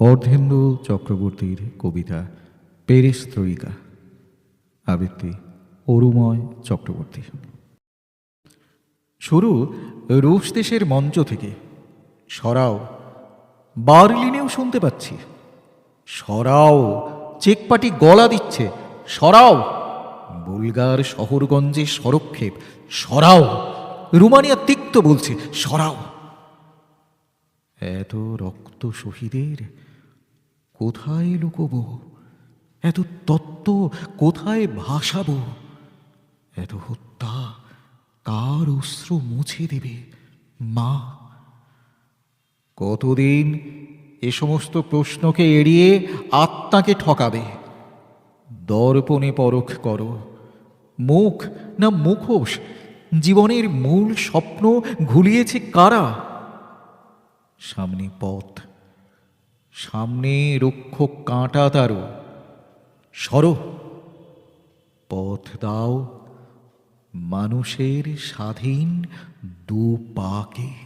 অর্ধেন্দু চক্রবর্তীর কবিতা পেরিস্ত্রয়িকা, আবৃত্তি অরুময় চক্রবর্তী। শুরু রুশ দেশের মঞ্চ থেকে। সরাও, বার্লিনেও শুনতে পাচ্ছি। সরাও, চেকপাটি গলা দিচ্ছে। সরাও, বুলগার শহরগঞ্জে সরক্ষেপ। সরাও, রুমানিয়া তিক্ত বলছে। সরাও। এত রক্ত শহীদের কোথায় লুকোবো? এত তত্ত্ব কোথায় ভাসাবো? এত হত্যা কার অশ্রু মুছে দেবে? মা, কতদিন এ সমস্ত প্রশ্নকে এড়িয়ে আত্মাকে ঠকাবে? দর্পণে পরখ করো। মুখ না মুখোশ? জীবনের মূল স্বপ্ন ঘুলিয়েছে কারা? সামনে পথ সামনে রুক্ষ কাঁটা তারও। সর পথ দাও মানুষের স্বাধীন দু পাকে।